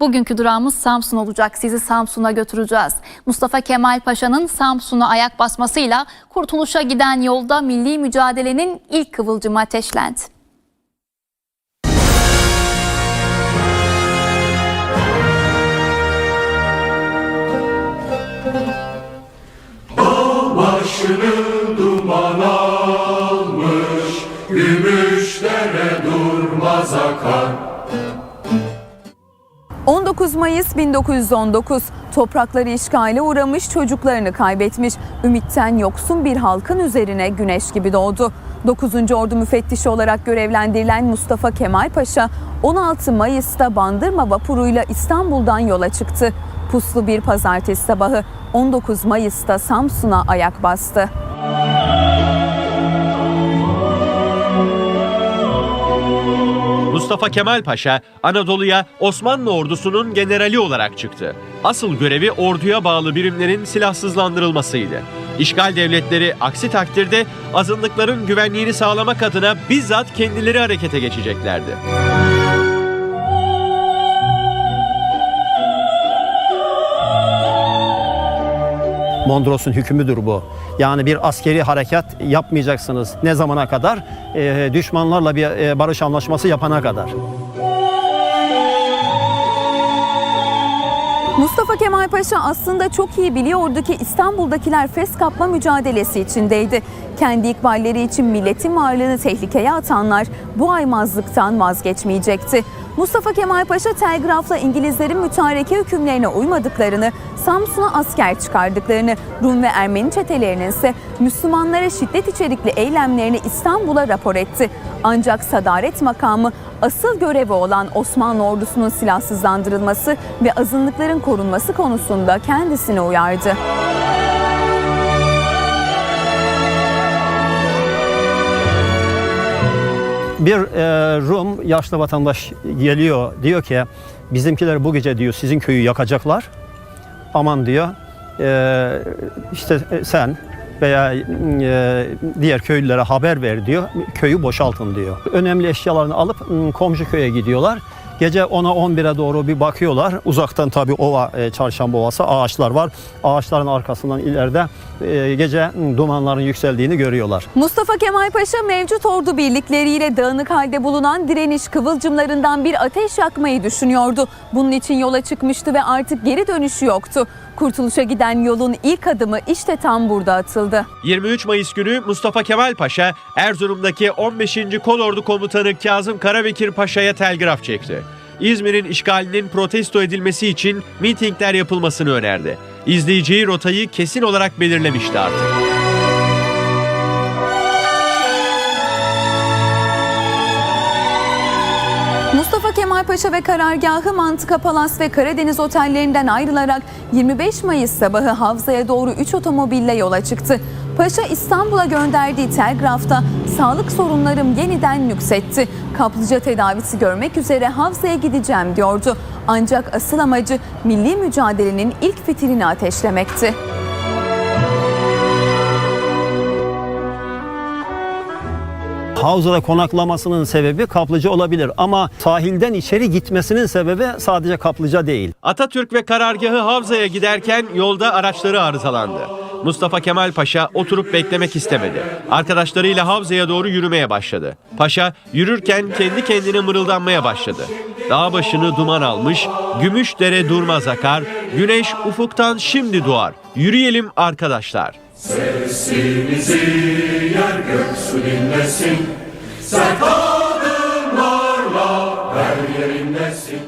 Bugünkü durağımız Samsun olacak. Sizi Samsun'a götüreceğiz. Mustafa Kemal Paşa'nın Samsun'a ayak basmasıyla kurtuluşa giden yolda milli mücadelenin ilk kıvılcımı ateşlendi. Başını duman almış Gümüşlere durmaz akar 19 Mayıs 1919 toprakları işgale uğramış çocuklarını kaybetmiş ümitten yoksun bir halkın üzerine güneş gibi doğdu. 9. Ordu müfettişi olarak görevlendirilen Mustafa Kemal Paşa 16 Mayıs'ta Bandırma vapuruyla İstanbul'dan yola çıktı. Puslu bir pazartesi sabahı 19 Mayıs'ta Samsun'a ayak bastı. Mustafa Kemal Paşa Anadolu'ya Osmanlı ordusunun generali olarak çıktı. Asıl görevi orduya bağlı birimlerin silahsızlandırılmasıydı. İşgal devletleri aksi takdirde azınlıkların güvenliğini sağlamak adına bizzat kendileri harekete geçeceklerdi. Mondros'un hükmüdür bu. Yani bir askeri harekat yapmayacaksınız. Ne zamana kadar? Ee, düşmanlarla bir e, barış anlaşması yapana kadar. Mustafa Kemal Paşa aslında çok iyi biliyordu ki İstanbul'dakiler fes kapma mücadelesi içindeydi. Kendi ikballeri için milletin varlığını tehlikeye atanlar bu aymazlıktan vazgeçmeyecekti. Mustafa Kemal Paşa telgrafla İngilizlerin mütareke hükümlerine uymadıklarını, Samsun'a asker çıkardıklarını, Rum ve Ermeni çetelerinin ise Müslümanlara şiddet içerikli eylemlerini İstanbul'a rapor etti. Ancak sadaret makamı asıl görevi olan Osmanlı ordusunun silahsızlandırılması ve azınlıkların korunması konusunda kendisini uyardı. Bir e, Rum yaşlı vatandaş geliyor diyor ki bizimkiler bu gece diyor sizin köyü yakacaklar. Aman diyor e, işte e, sen veya e, diğer köylülere haber ver diyor. Köyü boşaltın diyor. Önemli eşyalarını alıp m, komşu köye gidiyorlar. Gece 10'a 11'e doğru bir bakıyorlar. Uzaktan tabii ova, e, çarşamba ovası ağaçlar var. Ağaçların arkasından ileride e, gece m, dumanların yükseldiğini görüyorlar. Mustafa Kemal Paşa mevcut ordu birlikleriyle dağınık halde bulunan direniş kıvılcımlarından bir ateş yakmayı düşünüyordu. Bunun için yola çıkmıştı ve artık geri dönüşü yoktu. Kurtuluşa giden yolun ilk adımı işte tam burada atıldı. 23 Mayıs günü Mustafa Kemal Paşa Erzurum'daki 15. Kolordu Komutanı Kazım Karabekir Paşa'ya telgraf çekti. İzmir'in işgalinin protesto edilmesi için mitingler yapılmasını önerdi. İzleyeceği rotayı kesin olarak belirlemişti artık. Mustafa Kemal Paşa ve karargahı Mantıka Palas ve Karadeniz otellerinden ayrılarak 25 Mayıs sabahı Havza'ya doğru 3 otomobille yola çıktı. Paşa İstanbul'a gönderdiği telgrafta sağlık sorunlarım yeniden nüksetti. Kaplıca tedavisi görmek üzere Havza'ya gideceğim diyordu. Ancak asıl amacı milli mücadelenin ilk fitilini ateşlemekti. Havzada konaklamasının sebebi kaplıca olabilir ama sahilden içeri gitmesinin sebebi sadece kaplıca değil. Atatürk ve karargahı Havza'ya giderken yolda araçları arızalandı. Mustafa Kemal Paşa oturup beklemek istemedi. Arkadaşlarıyla Havza'ya doğru yürümeye başladı. Paşa yürürken kendi kendine mırıldanmaya başladı. Dağ başını duman almış, gümüş dere durmaz akar, güneş ufuktan şimdi doğar. Yürüyelim arkadaşlar. Sesimizi yer gök su dinlesin Sert adımlarla her yer inlesin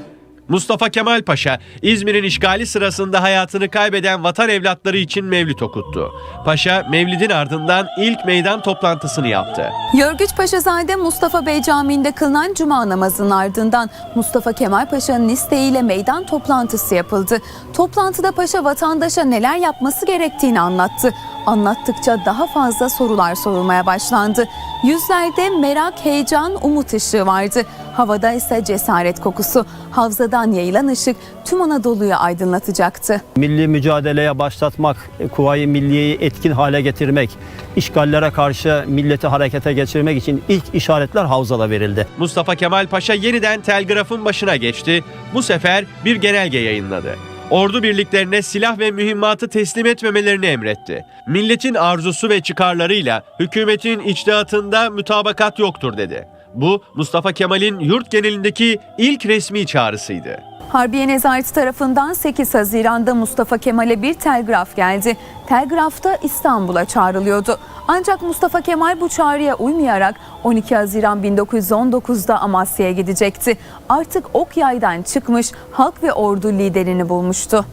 Mustafa Kemal Paşa, İzmir'in işgali sırasında hayatını kaybeden vatan evlatları için mevlüt okuttu. Paşa, mevlidin ardından ilk meydan toplantısını yaptı. Yörgüç Paşazade Mustafa Bey Camii'nde kılınan cuma namazının ardından Mustafa Kemal Paşa'nın isteğiyle meydan toplantısı yapıldı. Toplantıda Paşa vatandaşa neler yapması gerektiğini anlattı. Anlattıkça daha fazla sorular sorulmaya başlandı. Yüzlerde merak, heyecan, umut ışığı vardı. Havada ise cesaret kokusu. Havzadan yayılan ışık tüm Anadolu'yu aydınlatacaktı. Milli mücadeleye başlatmak, Kuvayi Milliye'yi etkin hale getirmek, işgallere karşı milleti harekete geçirmek için ilk işaretler Havza'da verildi. Mustafa Kemal Paşa yeniden telgrafın başına geçti. Bu sefer bir genelge yayınladı. Ordu birliklerine silah ve mühimmatı teslim etmemelerini emretti. Milletin arzusu ve çıkarlarıyla hükümetin içtihatında mütabakat yoktur dedi. Bu Mustafa Kemal'in yurt genelindeki ilk resmi çağrısıydı. Harbiye Nezareti tarafından 8 Haziran'da Mustafa Kemal'e bir telgraf geldi. Telgrafta İstanbul'a çağrılıyordu. Ancak Mustafa Kemal bu çağrıya uymayarak 12 Haziran 1919'da Amasya'ya gidecekti. Artık ok yaydan çıkmış halk ve ordu liderini bulmuştu.